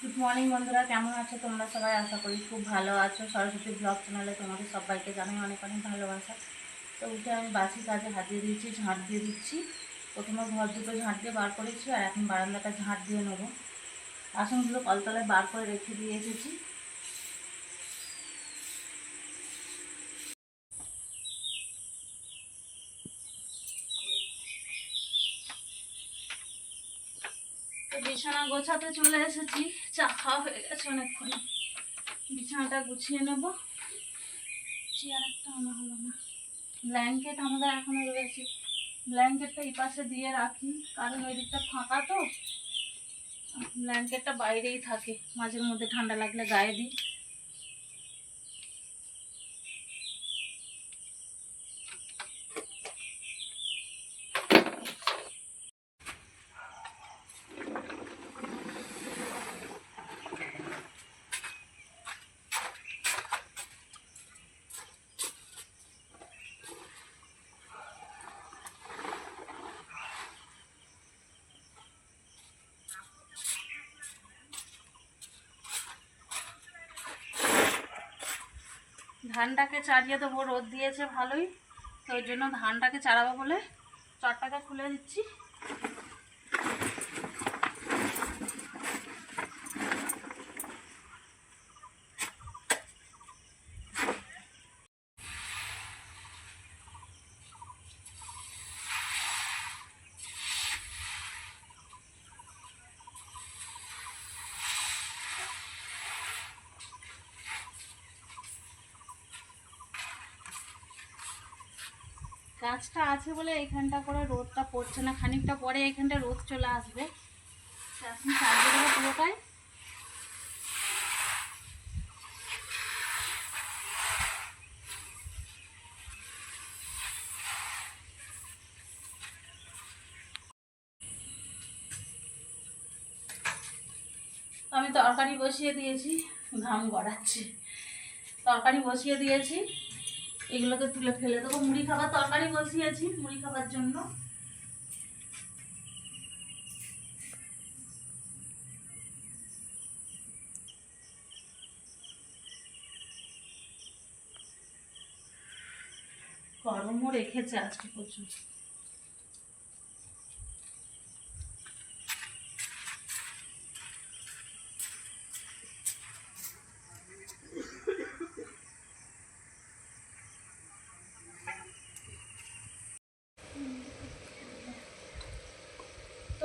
Good morning বন্ধুরা। কেমন আছো তোমরা সবাই? আশা করি খুব ভালো আছো। সরস্বতী ব্লগ চ্যানেলে তোমাদের সবাইকে জানাই অনেক অনেক ভালোবাসা। তো উঠে আমি বাসি কাজে হাত দিয়ে দিচ্ছি, ঝাঁট দিয়ে দিচ্ছি। প্রথমে ঘর দুটো ঝাঁট দিয়ে বার করেছি আর এখন বারান্দাটা ঝাঁট দিয়ে নেব। আসনগুলো কলতলায় বার করে রেখে দিয়ে এসেছি। বিছানা গোছাতে চলে এসেছি। চা খাওয়া হয়ে গেছে অনেকক্ষণ। বিছানাটা গুছিয়ে নেব। চেয়ার একটা আনা হলো না। ব্ল্যাঙ্কেট আমাদের এখনও রয়েছে। ব্ল্যাঙ্কেটটা এই পাশে দিয়ে রাখি। কারণ ওই দিকটা ফাঁকা তো। ব্ল্যাঙ্কেটটা বাইরেই থাকে। মাঝের মধ্যে ঠান্ডা লাগলে গায়ে দিই। ধানটাকে চারিয়ে দেবো, রোদ দিয়েছে ভালোই, তো ওই জন্য ধানটাকে চারাবো বলে চটটাকে খুলে দিচ্ছি। গাছটা আছে বলে এখানটা করে রোদটা পড়ছে না। খানিকটা পরে এখানটা রোদ চলে আসবে। এখন আমি তরকারি বসিয়ে দিয়েছি, ঘাম গড়াচ্ছে। তরকারি বসিয়ে দিয়েছি। এগুলোকে তুলে ফেলে দেবো। মুড়ি খাবার তরকারি বসিয়েছি মুড়ি খাবার জন্য। গরমও রেখেছে আজকে প্রচুর।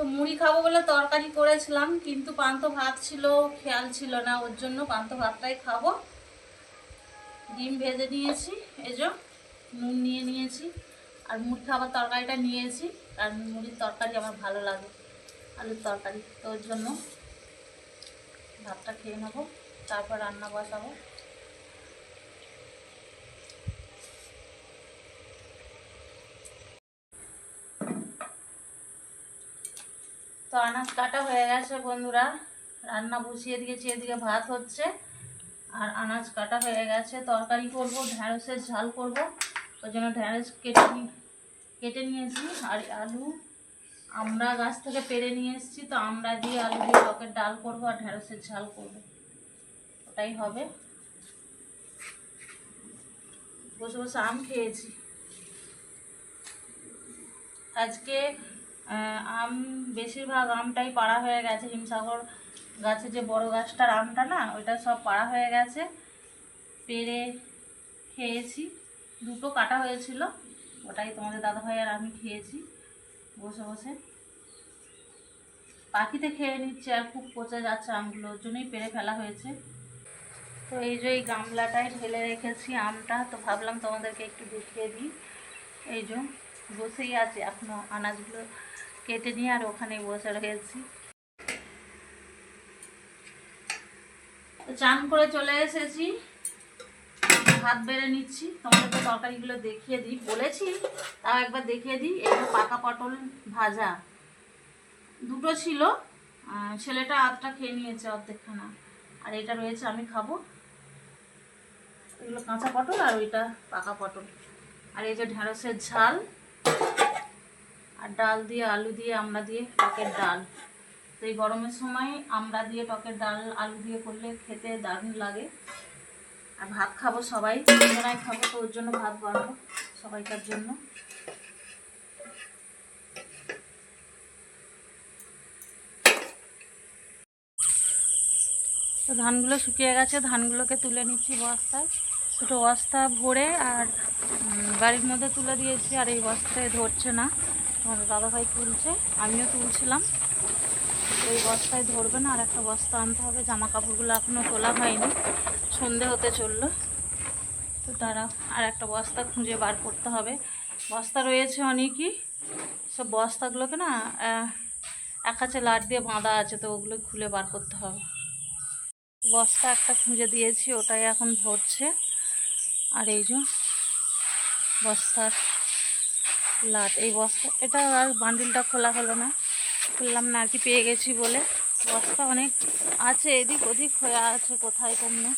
তো মুড়ি খাব বলে তরকারি করেছিলাম, কিন্তু পান্ত ভাত ছিল, খেয়াল ছিল না, ওর জন্য পান্ত ভাতটাই খাব। ডিম ভেজে নিয়েছি এজো নুন নিয়ে নিয়েছি, আর মুড়ি খাবার তরকারিটা নিয়েছি আর মুড়ির তরকারি আমার ভালো লাগে, আলুর তরকারি, তো ওর জন্য ভাতটা খেয়ে নেব, তারপর রান্না বসাবো। তো আনাজ কাটা হয়ে গেছে বন্ধুরা। রান্না বসিয়ে দিয়েছি, এদিকে ভাত হচ্ছে। আর আনাজ কাটা হয়ে গেছে। তরকারি করব, ঢ্যাঁড়সের ঝাল করব। ওই জন্য ঢ্যাঁড়স কেটে কেটে নিয়েছি। আর আলু, আমরা গাছ থেকে পেরে নিয়ে এসেছি, তো আমরা দিয়ে আলু দিয়ে টকের ডাল করব আর ঢ্যাঁড়সের ঝাল করব। ওটাই হবে। বসে বসে আম খেয়েছি। আজকে আম, বেশিরভাগ আমটাই পাড়া হয়ে গেছে। হিমসাগর গাছে যে বড় গাছটার আমটা না, ওইটা সব পাড়া হয়ে গেছে। পেরে খেয়েছি। দুটো কাটা হয়েছিল, ওটাই তোমাদের দাদাভাই আর আমি খেয়েছি। বসে বসে পাখিতে খেয়ে নিচ্ছে আর খুব পচে যাচ্ছে আমগুলো, ওর জন্যই পেরে ফেলা হয়েছে। তো এই যে এই গামলাটায় ঢেলে রেখেছি আমটা, তো ভাবলাম তোমাদেরকে একটু দেখিয়ে দিই। এই যে বসেই আছে, এখনও আনাজগুলো কেটে নিয়ে আর ওখানেই বসে রয়েছি। তো চান করে চলে এসেছি। ভাত বেড়ে নিচ্ছি। তোমাদেরকে তরকারিগুলো দেখিয়ে দিই। বলেছি, তাও একবার দেখিয়ে দিই। এটা পাকা পটল ভাজা। দুটো ছিল। ছেলেটা আধটা খেয়ে নিয়েছে অর্ধেকখানা। আর এটা রয়েছে, আমি খাব। এগুলো কাঁচা পটল আর ওইটা পাকা পটল। আর এই যে ঢেঁড়সের ঝাল। আর ডাল দিয়ে, আলু দিয়ে, আমরা দিয়ে টকের ডাল। তো এই গরমের সময় আমরা দিয়ে টকের ডাল, আলু দিয়ে করলে খেতে দারুণ লাগে। আর ভাত খাব সবাই তিনজনাই খাব, তো ওর জন্য ভাত বানাবো সবাইকার জন্য। তো ধানগুলো শুকিয়ে গেছে, ধানগুলোকে তুলে নিচ্ছি বস্তায়। দুটো বস্তা ভরে আর গাড়ির মধ্যে তুলে দিয়েছি আর এই বস্তায় ধরছে না। আমার দাদাভাই তুলছে, আমিও তুলছিলাম। এই বস্তায় ধরবে না, আর একটা বস্তা আনতে হবে জামা কাপড়গুলো এখনও তোলা হয়নি, সন্ধে হতে চলল। তো তারা আর একটা বস্তা খুঁজে বার করতে হবে। বস্তা রয়েছে অনেকই, সব বস্তাগুলোকে না এক কাছে লাট দিয়ে বাঁধা আছে, তো ওগুলো খুলে বার করতে হবে। বস্তা একটা খুঁজে দিয়েছি, ওটাই এখন ভরছে আর এই যে বস্তার লাট, এই বস্তা। এটা আর বান্ডিলটা খোলা হলো না। খুললাম না, আর কি পেয়ে গেছি বলে। বস্তা অনেক আছে, এদিক ওদিক হয়ে আছে কোথায় কমনে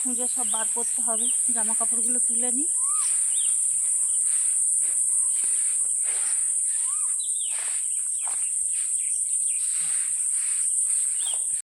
খুঁজে সব বার করতে হবে। জামা কাপড়গুলো তুলে নিই।